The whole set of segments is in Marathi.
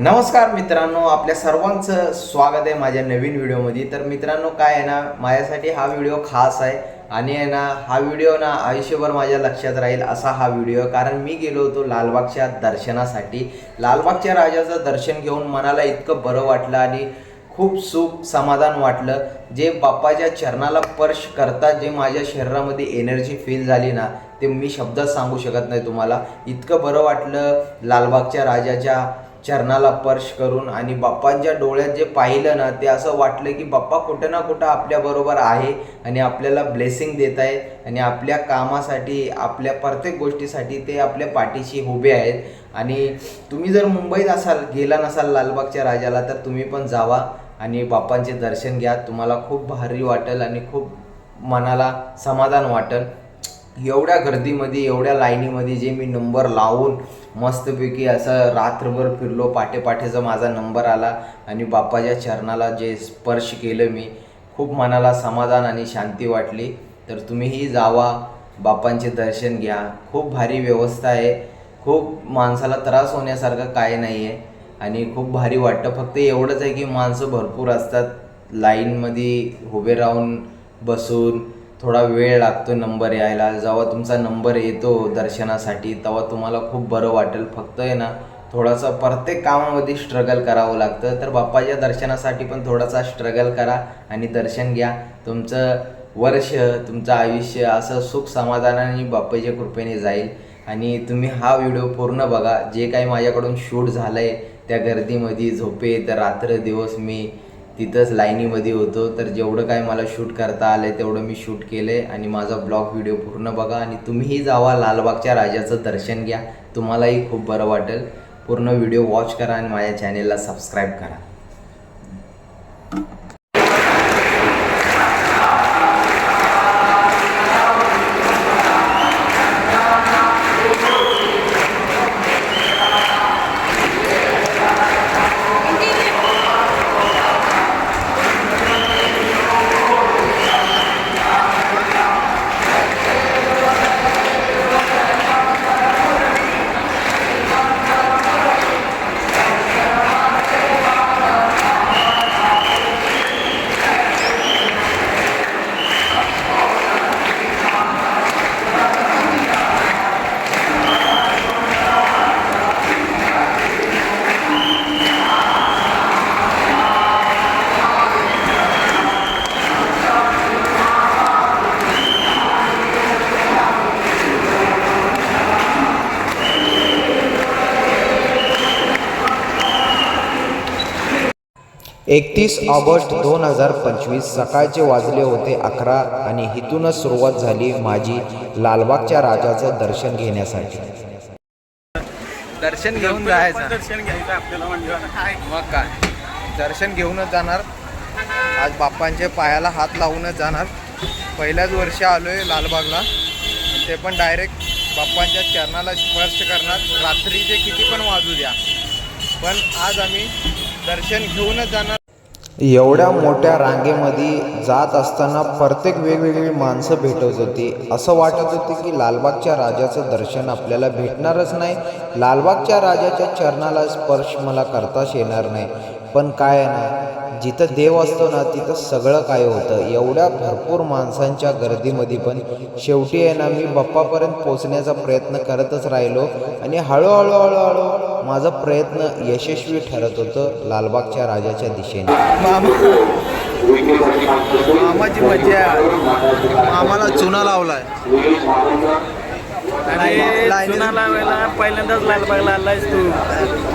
नमस्कार मित्रांनो आपल्या सर्वांचं स्वागत आहे माझ्या नवीन व्हिडिओमध्ये. तर मित्रांनो काय आहे ना माझ्यासाठी हा व्हिडिओ खास आहे आणि आहे ना हा व्हिडिओ ना आयुष्यभर माझ्या लक्षात राहील असा हा व्हिडिओ. कारण मी गेलो होतो लालबागच्या दर्शनासाठी. लालबागच्या राजाचं दर्शन घेऊन मनाला इतकं बरं वाटलं आणि खूप सुख समाधान वाटलं. जे बाप्पाच्या चरणाला स्पर्श करता जे माझ्या शरीरामध्ये एनर्जी फील झाली ना ते मी शब्दात सांगू शकत नाही तुम्हाला. इतकं बरं वाटलं लालबागच्या राजाच्या चरणाला स्पर्श करून आणि बाप्पांच्या डोळ्यात जे पाहिलं ना ते असं वाटलं की बाप्पा कुठं ना कुठं आपल्याबरोबर आहे आणि आपल्याला ब्लेसिंग देत आहे आणि आपल्या कामासाठी आपल्या प्रत्येक गोष्टीसाठी ते आपल्या पाठीशी उभे आहेत. आणि तुम्ही जर मुंबईत असाल गेला नसाल लालबागच्या राजाला तर तुम्ही पण जावा. आणि बाप्पांचे दर्शन घ्या. तुम्हाला खूप भारी वाटेल आणि खूप मनाला समाधान वाटेल. एवढ्या गर्दीमध्ये एवढ्या लाईनीमध्ये जे मी नंबर लावून मस्तपैकी असं रात्रभर फिरलो पाठेपाठेचा माझा नंबर आला आणि बाप्पाच्या चरणाला जे स्पर्श केलं मी खूप मनाला समाधान आणि शांती वाटली. तर तुम्हीही जावा बाप्पांचे दर्शन घ्या. खूप भारी व्यवस्था आहे. खूप माणसाला त्रास होण्यासारखं काय नाही आहे आणि खूप भारी वाटतं. फक्त एवढंच आहे की माणसं भरपूर असतात. लाईनमध्ये उभे राहून बसून थोडा वेळ लागतो नंबर यायला. जेव्हा तुमचा नंबर येतो दर्शनासाठी तेव्हा तुम्हाला खूप बरं वाटेल. फक्त आहे ना थोडंसं प्रत्येक कामामध्ये स्ट्रगल करावं लागतं. तर बाप्पाच्या दर्शनासाठी पण थोडासा स्ट्रगल करा आणि दर्शन घ्या. तुमचं वर्ष तुमचं आयुष्य असं सुख समाधानाने बाप्पाच्या कृपेने जाईल. आणि तुम्ही हा व्हिडिओ पूर्ण बघा. जे काही माझ्याकडून शूट झालं आहे त्या गर्दीमध्ये झोपेत रात्र दिवस मी तिथंच लाईनीमध्ये होतो. तर जेवढं काय मला शूट करता आलं तेवढं मी शूट केलं आहे आणि माझा ब्लॉग व्हिडिओ पूर्ण बघा आणि तुम्हीही जावा लालबागच्या राजाचं दर्शन घ्या. तुम्हालाही खूप बरं वाटेल. पूर्ण व्हिडिओ वॉच करा आणि माझ्या चॅनेलला सबस्क्राईब करा. एकतीस ऑगस्ट दोन हजार पंचवीस सकाळचे वाजले होते अकरा आणि इथूनच सुरुवात झाली माझी लालबागच्या राजाचं दर्शन घेण्यासाठी. दर्शन घेऊन जायचं. दर्शन घ्यायचं आपल्याला मग काय? दर्शन घेऊनच जाणार. आज बाप्पांच्या पायाला हात लावूनच जाणार. पहिल्याच वर्षी आलोय लालबागला. ते पण डायरेक्ट बाप्पांच्या चरणाला स्पर्श करणार. रात्रीचे किती पण वाजू द्या. पण आज आम्ही दर्शन घेऊनच जाणार एवढ्या मोठ्या रांगेमध्ये जात असताना प्रत्येक वेगवेगळी माणसं भेटत होती. असं वाटत होते की लालबागच्या राजाचं दर्शन आपल्याला भेटणारच नाही. लालबागच्या राजाच्या चरणाला स्पर्श मला करताच येणार नाही. पण काय आहे ना जिथं देव असतो ना तिथं सगळं काय होतं. एवढ्या भरपूर माणसांच्या गर्दीमध्ये पण शेवटी आहे ना मी बाप्पापर्यंत पोचण्याचा प्रयत्न करतच राहिलो. आणि हळूहळू हळूहळू माझा प्रयत्न यशस्वी ठरत होतं लालबागच्या राजाच्या दिशेने. मामाची मजा मामाला चुना लावलाय. आणि चुना लावायला पहिल्यांदाच लालबागला आलायस तू.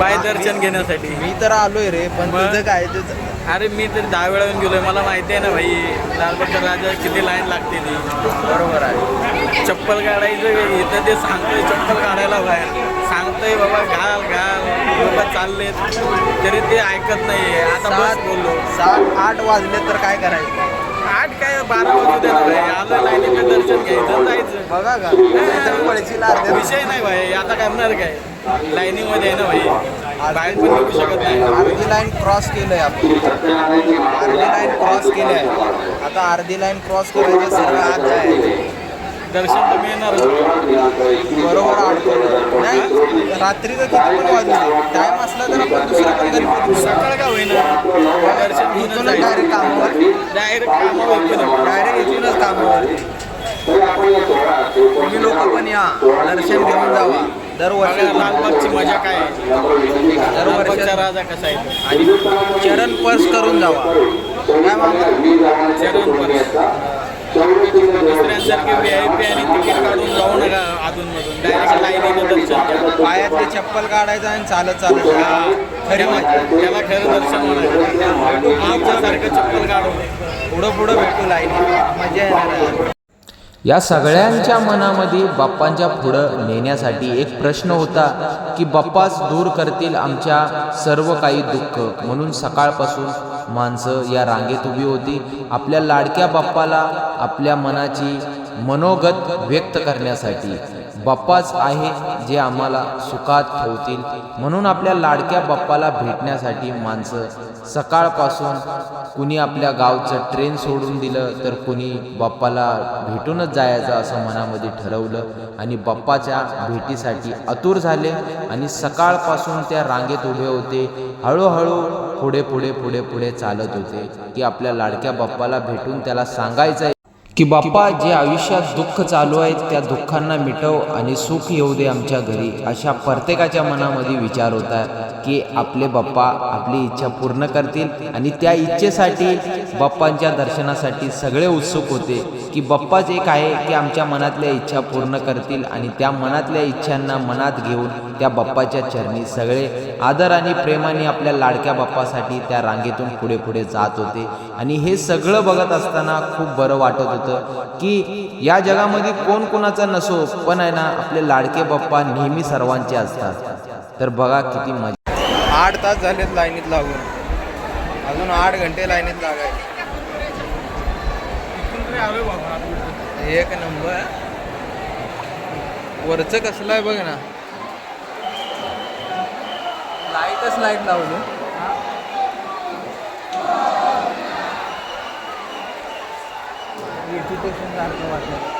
पाय दर्शन घेण्यासाठी. मी तर आलोय रे पण मग? तुझं काय? तुझं अरे मी तर दहा वेळा येऊन गेलोय. मला माहिती आहे ना भाई लालबागच्या राजा किती लाईन लागते ती. बरोबर आहे. चप्पल काढायचं इथं ते सांगतोय चप्पल काढायला बाहेर. सांगतोय बाबा घाल घाल. बाबा चाललेत. तरी ते ऐकत नाहीये. आता बस बोललो. सात आठ वाजले तर काय करायचं? आठ काय? बारा वाजू दे ना भाई आलं लाईनीचं दर्शन घ्यायचं? जायचं. बघा का? नाहीतर पळशीला अर्ध्या विषय नाही भाई. आता काय म्हणणार काय? लाईनीमध्ये आहे ना भाई. बाहेर पण निघू शकत नाही. अर्धी लाईन क्रॉस केलंय आपण. अर्धी लाईन क्रॉस केली आहे आता अर्धी लाईन क्रॉस करायचं सर्व आत जायचं दर्शन तर मिळणारच बरोबर अडकवलं नाही रात्रीचं किती पण वाजू टाइम असला तर आपण दुसरा पण गणपती सकाळ का होईना दर्शन घेऊन डायरेक्ट कामावर. डायरेक्ट कामावर डायरेक्ट इथूनच कामावर. तुम्ही लोक पण या. दर्शन घेऊन जावा. दरवर्षी लालबागची मजा काय आहे? लालबागचा राजा कसा आहे. आणि चरण स्पर्श करून जावा. काय चरण परस. दुसऱ्यांसारखे व्ही आय पी आणि तिकीट काढून जाऊ नका अधूनमधून डायरेक्ट लाईनीनं दर्शन घ्या पायातली चप्पल काढायचं आणि चालत चालत खरी त्याला खरं दर्शन म्हणायचं आमच्यासारखं चप्पल काढून पुढं पुढं भेटू लाईन. मजा येणार या सगळ्यांच्या मनामध्ये बाप्पांच्या पुढं नेण्यासाठी एक प्रश्न होता की बाप्पाच दूर करतील आमच्या सर्व काही दुःख. म्हणून सकाळपासून माणसं या रांगेत उभी होती. आपल्या लाडक्या बाप्पाला आपल्या मनाची मनोगत व्यक्त करण्यासाठी. बाप्पाच आहे जे आम्हाला सुखात ठेवतील. म्हणून आपल्या लाडक्या बाप्पाला भेटण्यासाठी माणसं सकाळपासून कुणी आपल्या गावचं ट्रेन सोडून दिलं तर कुणी बाप्पाला भेटूनच जायचं असं मनामध्ये ठरवलं आणि बाप्पाच्या भेटीसाठी आतुर झाले आणि सकाळपासून त्या रांगेत उभे होते. हळूहळू पुढे पुढे पुढे पुढे चालत होते की आपल्या लाडक्या बाप्पाला भेटून त्याला सांगायचं की बाप्पा जे आयुष्यात दुःख चालू आहेत त्या दुःखांना मिटव आणि सुख येऊ दे आमच्या घरी अशा प्रत्येकाच्या मनामध्ये विचार होता की आपले बाप्पा आपली इच्छा पूर्ण करतील आणि त्या इच्छेसाठी बाप्पांच्या दर्शनासाठी सगळे उत्सुक होते की बाप्पाच एक आहे की आमच्या मनातल्या इच्छा पूर्ण करतील आणि त्या मनातल्या इच्छांना मनात घेऊन त्या बाप्पाच्या चरणी सगळे आदर आणि प्रेमाने आपल्या लाडक्या बाप्पासाठी त्या रांगेतून पुढे पुढे जात होते. आणि हे सगळं बघत असताना खूप बरं वाटत होतं की या जगामध्ये कोण कोणाचा नसो पण आहे ना आपले लाडके बाप्पा नेहमी सर्वांचे असतात. तर बघा किती मजा. आठ तास झालेत लाईनीत लागून. अजून आठ घंटे लाईनीत लागाय एक नंबर. वरचं कसलं आहे बघ ना. लाईटच लाइट लावली. सारखं वाटलं.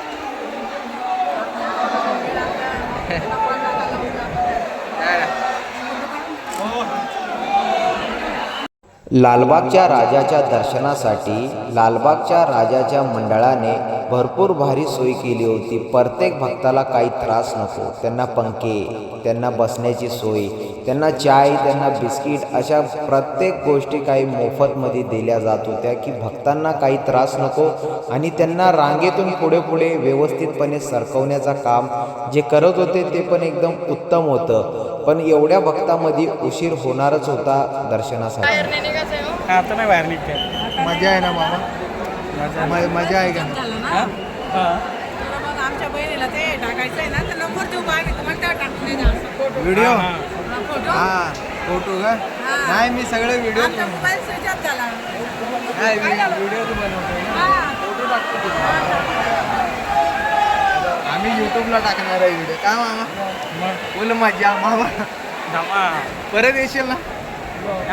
लालबागच्या राजाच्या दर्शनासाठी लालबागच्या राजाच्या मंडळाने भरपूर भारी सोय केली होती. प्रत्येक भक्ताला काही त्रास नको. त्यांना पंखे त्यांना बसण्याची सोय त्यांना चाय त्यांना बिस्किट अशा प्रत्येक गोष्टी काही मोफतमध्ये दिल्या जात होत्या की भक्तांना काही त्रास नको आणि त्यांना रांगेतून पुढे पुढे व्यवस्थितपणे सरकवण्याचं काम जे करत होते ते पण एकदम उत्तम होतं. पण एवढ्या भक्तामध्ये उशीर होणारच होता दर्शनासाठी. आता नाही बाहेर निघते. मजा आहे ना मामा? मजा आहे. का? आमच्या बहिणीला ते टाकायचं आहे ना तर नंबर देऊ व्हिडिओ हा, फोटो हा. का नाही मी सगळे व्हिडिओ नाही व्हिडिओ तू बनवतो हा. फोटो टाकतो. आम्ही युट्यूबला टाकणार आहे व्हिडिओ काय मामा? फुल मजा मामा. धमा परत येशील ना?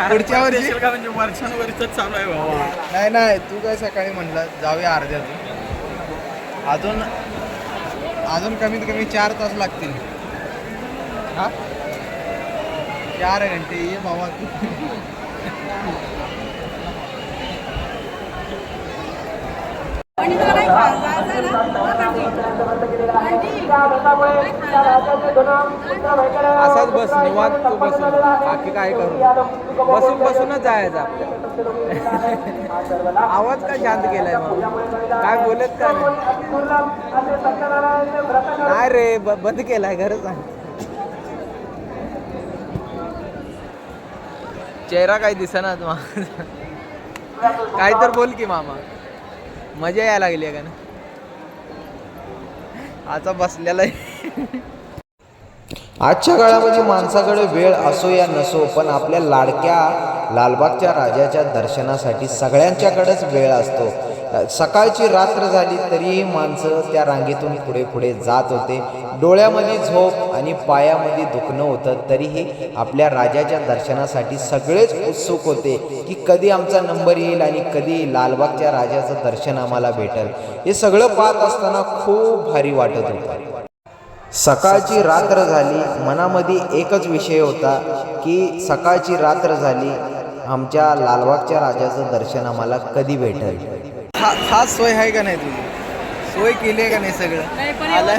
पुढच्या वर्षी? का म्हणजे वर्षानुवर्षच चालू आहे भावा. नाही नाही तू काय सकाळी म्हणलं जाऊया अर्ध्यातून अजून अजून कमीत कमी चार तास लागतील. हा? चार घंटे ये बाबा. आहे. असाच बस निवांत तू बसून बाकी काय करू? बसून बसूनच जायचं आपल्या आवाज काय शांत केलाय मग काय बोलत का नाही रे ब- बंद केलाय खरं सांग. चेहरा काही दिसेना दिसना काय तर बोल की मामा. मजा यायला लागली आहे का ना? आता बसलेला आजच्या काळामध्ये माणसाकडे वेळ असो या नसो पण आपल्या लाडक्या लालबागच्या राजाच्या दर्शनासाठी सगळ्यांच्याकडेच वेळ असतो. सकाळची रात्र झाली तरीही माणसं त्या रांगेतून पुढे पुढे जात होते. डोळ्यामध्ये झोप आणि पायामध्ये दुखणं होतं. तरीही आपल्या राजाच्या दर्शनासाठी सगळेच उत्सुक होते की कधी आमचा नंबर येईल आणि कधी लालबागच्या राजाचं दर्शन आम्हाला भेटेल. हे सगळं पाहत असताना खूप भारी वाटत होतं. सकाळची रात्र झाली. मनामध्ये एकच विषय होता की सकाळची रात्र झाली. आमच्या लालबागच्या राजाचं दर्शन आम्हाला कधी भेटेल? खा खास सोय आहे का नाही तुझी? सोय केली आहे का नाही सगळं? नाही पण आलं?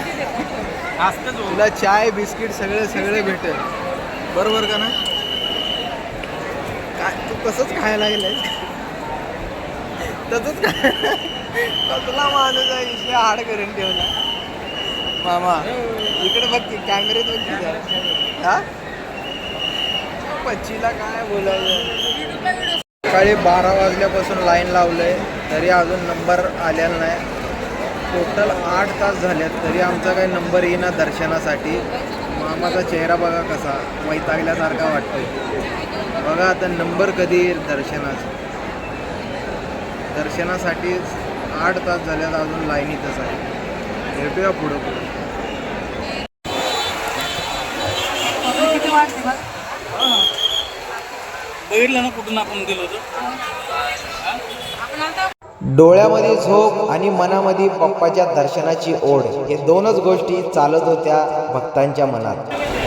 तुला चाय बिस्किट सगळे सगळे भेटेल. बरोबर का ना? काय तू तसंच खायला लागलाय तसंच काय कसला माणूस आहे विषय हाड करून ठेवला. मामा इकडे बघ की कॅमेऱ्यात बघ की. हा? पच्चीला काय बोलायचं? सकाळी बारा वाजल्यापासून लाईन लावलंय तरी अजून नंबर आलेला नाही. टोटल आठ तास झालेत तरी आमचा काही नंबर येईना दर्शनासाठी. मामाचा चेहरा बघा कसा वैतागल्यासारखा वाटतोय. बघा आता नंबर कधी येईल दर्शनाचा. दर्शनासाठी आठ तास झाल्यात अजून लाईन इथंच आहे. भेटूया पुढं. पुढं बघितलं ना कुठून आपण गेलो होतो? डोळ्यामध्ये झोप आणि मनामध्ये बाप्पाच्या दर्शनाची ओढ हे दोनच गोष्टी चालत होत्या भक्तांच्या मनात.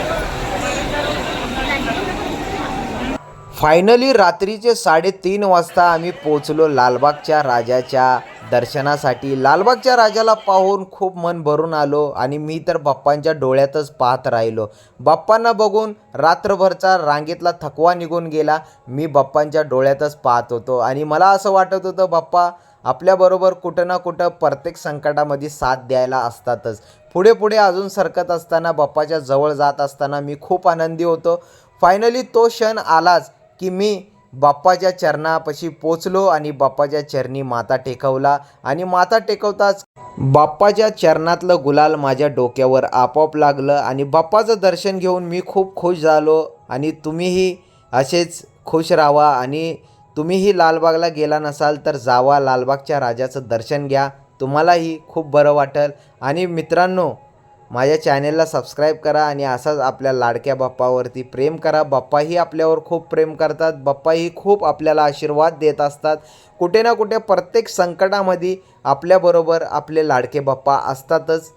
फायनली रात्रीचे साडेतीन वाजता आम्ही पोचलो लालबागच्या राजाच्या दर्शनासाठी. लालबागच्या राजाला पाहून खूप मन भरून आलो आणि मी तर बाप्पांच्या डोळ्यातच पाहत राहिलो. बाप्पांना बघून रात्रभरचा रांगेतला थकवा निघून गेला. मी बाप्पांच्या डोळ्यातच पाहत होतो आणि मला असं वाटत होतं बाप्पा आपल्याबरोबर कुठं ना कुठं प्रत्येक संकटामध्ये साथ द्यायला असतातच. पुढे पुढे अजून सरकत असताना बाप्पाच्या जवळ जात असताना मी खूप आनंदी होतो. फायनली तो क्षण आलाच. की मी बाप्पाच्या चरणापाशी पोचलो आणि बाप्पाच्या चरणी माता टेकवला. आणि माता टेकवताच बाप्पाच्या चरणातलं गुलाल माझ्या डोक्यावर आपोआप लागलं आणि बाप्पाचं दर्शन घेऊन मी खूप खुश झालो. आणि तुम्हीही असेच खुश राहा आणि तुम्हीही लालबागला गेला नसाल तर जावा लालबागच्या राजाचं दर्शन घ्या. तुम्हालाही खूप बरं वाटेल. आणि मित्रांनो माझ्या चॅनेलला सबस्क्राईब करा आणि असाच आपल्या लाडक्या बाप्पावरती प्रेम करा. बाप्पाही आपल्यावर खूप प्रेम करतात. बाप्पाही खूप आपल्याला आशीर्वाद देत असतात. कुठे ना कुठे प्रत्येक संकटामध्ये आपल्याबरोबर आपले लाडके बाप्पा असतातच.